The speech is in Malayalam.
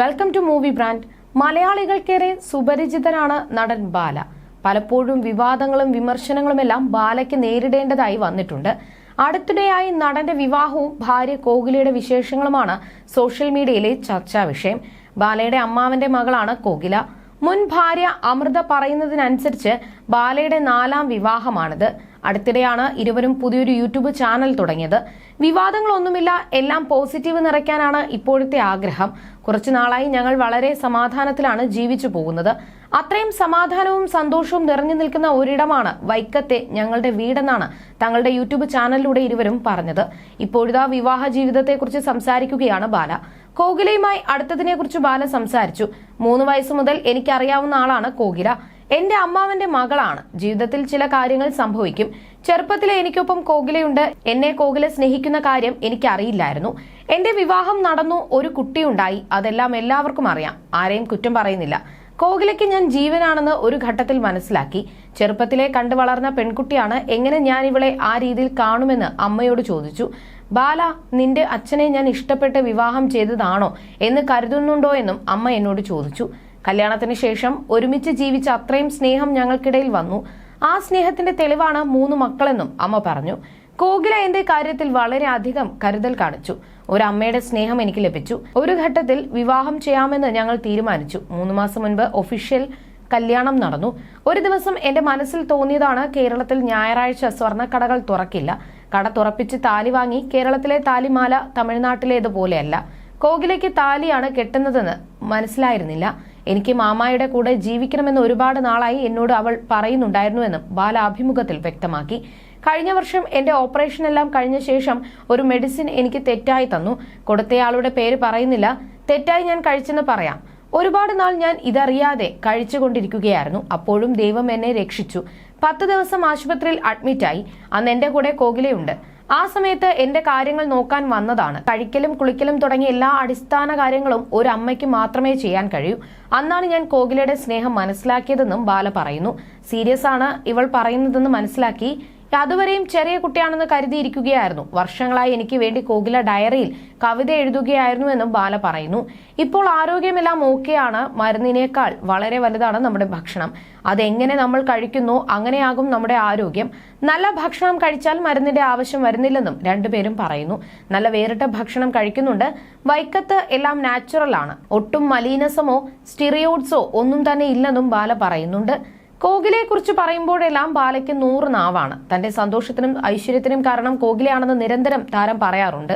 വെൽക്കം ടു മൂവി ബ്രാൻഡ് മലയാളികൾക്കേറെ സുപരിചിതനാണ് നടൻ ബാല. പലപ്പോഴും വിവാദങ്ങളും വിമർശനങ്ങളുമെല്ലാം ബാലയ്ക്ക് നേരിടേണ്ടതായി വന്നിട്ടുണ്ട്. അടുത്തിടെയായി നടന്റെ വിവാഹവും ഭാര്യ കോകിലയുടെ വിശേഷങ്ങളുമാണ് സോഷ്യൽ മീഡിയയിലെ ചർച്ചാ വിഷയം ബാലയുടെ അമ്മാവന്റെ മകളാണ് കോകില. മുൻ ഭാര്യ അമൃത പറയുന്നതിനനുസരിച്ച് ബാലയുടെ നാലാം വിവാഹമാണിത്. അടുത്തിടെയാണ് ഇരുവരും പുതിയൊരു യൂട്യൂബ് ചാനൽ തുടങ്ങിയത്. വിവാദങ്ങളൊന്നുമില്ല എല്ലാം പോസിറ്റീവ് നിറയ്ക്കാനാണ് ഇപ്പോഴത്തെ ആഗ്രഹം. കുറച്ചു നാളായി ഞങ്ങൾ വളരെ സമാധാനത്തിലാണ് ജീവിച്ചു പോകുന്നത്. അത്രയും സമാധാനവും സന്തോഷവും നിറഞ്ഞു നിൽക്കുന്ന ഒരിടമാണ് വൈക്കത്തെ ഞങ്ങളുടെ വീടെന്നാണ് തങ്ങളുടെ യൂട്യൂബ് ചാനലിലൂടെ ഇരുവരും പറഞ്ഞത്. ഇപ്പോഴിതാ വിവാഹ ജീവിതത്തെക്കുറിച്ച് സംസാരിക്കുകയാണ് ബാല. കോകിലയുമായി അടുത്തതിനെക്കുറിച്ച് ബാല സംസാരിച്ചു. മൂന്ന് വയസ്സ് മുതൽ എനിക്കറിയാവുന്ന ആളാണ് കോകില. എന്റെ അമ്മാവന്റെ മകളാണ്. ജീവിതത്തിൽ ചില കാര്യങ്ങൾ സംഭവിക്കും. ചെറുപ്പത്തിലെ എനിക്കൊപ്പം കോകിലയുണ്ട്. എന്നെ കോകില സ്നേഹിക്കുന്ന കാര്യം എനിക്കറിയില്ലായിരുന്നു. എന്റെ വിവാഹം നടന്നു ഒരു കുട്ടിയുണ്ടായി. അതെല്ലാം എല്ലാവർക്കും അറിയാം. ആരെയും കുറ്റം പറയുന്നില്ല. കോകിലയ്ക്ക് ഞാൻ ജീവനാണെന്ന് ഒരു ഘട്ടത്തിൽ മനസ്സിലാക്കി. ചെറുപ്പത്തിലെ കണ്ടു വളർന്ന പെൺകുട്ടിയാണ്. എങ്ങനെ ഞാൻ ഇവളെ ആ രീതിയിൽ കാണുമെന്ന് അമ്മയോട് ചോദിച്ചു. ബാല നിന്റെ അച്ഛനെ ഞാൻ ഇഷ്ടപ്പെട്ട് വിവാഹം ചെയ്തതാണോ എന്ന് കരുതുന്നുണ്ടോ? എന്നും അമ്മ എന്നോട് ചോദിച്ചു. കല്യാണത്തിന് ശേഷം ഒരുമിച്ച് ജീവിച്ച അത്രയും സ്നേഹം ഞങ്ങൾക്കിടയിൽ വന്നു. ആ സ്നേഹത്തിന്റെ തെളിവാണ് മൂന്ന് മക്കളെന്നും അമ്മ പറഞ്ഞു. കോകില എന്റെ കാര്യത്തിൽ വളരെ അധികം കരുതൽ കാണിച്ചു. ഒരു അമ്മയുടെ സ്നേഹം എനിക്ക് ലഭിച്ചു. ഒരു ഘട്ടത്തിൽ വിവാഹം ചെയ്യാമെന്ന് ഞങ്ങൾ തീരുമാനിച്ചു. മൂന്ന് മാസം മുൻപ് ഒഫീഷ്യൽ കല്യാണം നടന്നു. ഒരു ദിവസം എന്റെ മനസ്സിൽ തോന്നിയതാണ് കേരളത്തിൽ ഞായറാഴ്ച സ്വർണക്കടകൾ തുറക്കില്ല. കട തുറപ്പിച്ച് താലി വാങ്ങി കേരളത്തിലെ താലിമാല തമിഴ്നാട്ടിലേതുപോലെയല്ല. കോകിലയ്ക്ക് താലിയാണ് കെട്ടുന്നതെന്ന് മനസ്സിലായിരുന്നില്ല. എനിക്ക് മാമായുടെ കൂടെ ജീവിക്കണമെന്ന് ഒരുപാട് നാളായി എന്നോട് അവൾ പറയുന്നുണ്ടായിരുന്നുവെന്നും ബാല അഭിമുഖത്തിൽ വ്യക്തമാക്കി. കഴിഞ്ഞ വർഷം എന്റെ ഓപ്പറേഷൻ എല്ലാം കഴിഞ്ഞ ശേഷം ഒരു മെഡിസിൻ എനിക്ക് തെറ്റായി തന്നു. കൊടുത്തയാളുടെ പേര് പറയുന്നില്ല. തെറ്റായി ഞാൻ കഴിച്ചെന്ന് പറയാം. ഒരുപാട് നാൾ ഞാൻ ഇതറിയാതെ കഴിച്ചുകൊണ്ടിരിക്കുകയായിരുന്നു. അപ്പോഴും ദൈവം എന്നെ രക്ഷിച്ചു. പത്ത് ദിവസം ആശുപത്രിയിൽ അഡ്മിറ്റായി അന്ന് എന്റെ കൂടെ കോകിലയുണ്ട്. ആ സമയത്ത് എന്റെ കാര്യങ്ങൾ നോക്കാൻ വന്നതാണ്. കഴിക്കലും കുളിക്കലും തുടങ്ങിയ എല്ലാ അടിസ്ഥാന കാര്യങ്ങളും ഒരു അമ്മയ്ക്ക് മാത്രമേ ചെയ്യാൻ കഴിയൂ. അന്നാണ് ഞാൻ കോകിലയുടെ സ്നേഹം മനസ്സിലാക്കിയതെന്നും ബാല പറയുന്നു. സീരിയസ് ആണ് ഇവൾ പറയുന്നതെന്ന് മനസ്സിലാക്കി അതുവരെയും ചെറിയ കുട്ടിയാണെന്ന് കരുതിയിരിക്കുകയായിരുന്നു. വർഷങ്ങളായി എനിക്ക് വേണ്ടി കോകില ഡയറിയിൽ കവിത എഴുതുകയായിരുന്നു എന്നും ബാല പറയുന്നു. ഇപ്പോൾ ആരോഗ്യമെല്ലാം ഓക്കെയാണ്. മരുന്നിനേക്കാൾ വളരെ വലുതാണ് നമ്മുടെ ഭക്ഷണം. അതെങ്ങനെ നമ്മൾ കഴിക്കുന്നു അങ്ങനെയാകും നമ്മുടെ ആരോഗ്യം. നല്ല ഭക്ഷണം കഴിച്ചാൽ മരുന്നിന്റെ ആവശ്യം വരുന്നില്ലെന്നും രണ്ടുപേരും പറയുന്നു. നല്ല വേറിട്ട ഭക്ഷണം കഴിക്കുന്നുണ്ട്. വൈക്കത്ത് എല്ലാം നാച്ചുറൽ ആണ് ഒട്ടും മലീനസമോ സ്റ്റിറിയോഡ്സോ ഒന്നും തന്നെ ഇല്ലെന്നും ബാല പറയുന്നുണ്ട്. കോഗിലയെക്കുറിച്ച് പറയുമ്പോഴെല്ലാം ബാലയ്ക്ക് നൂറ് നാവാണ്. തന്റെ സന്തോഷത്തിനും ഐശ്വര്യത്തിനും കാരണം കോഗിലയാണെന്ന് നിരന്തരം താരം പറയാറുണ്ട്.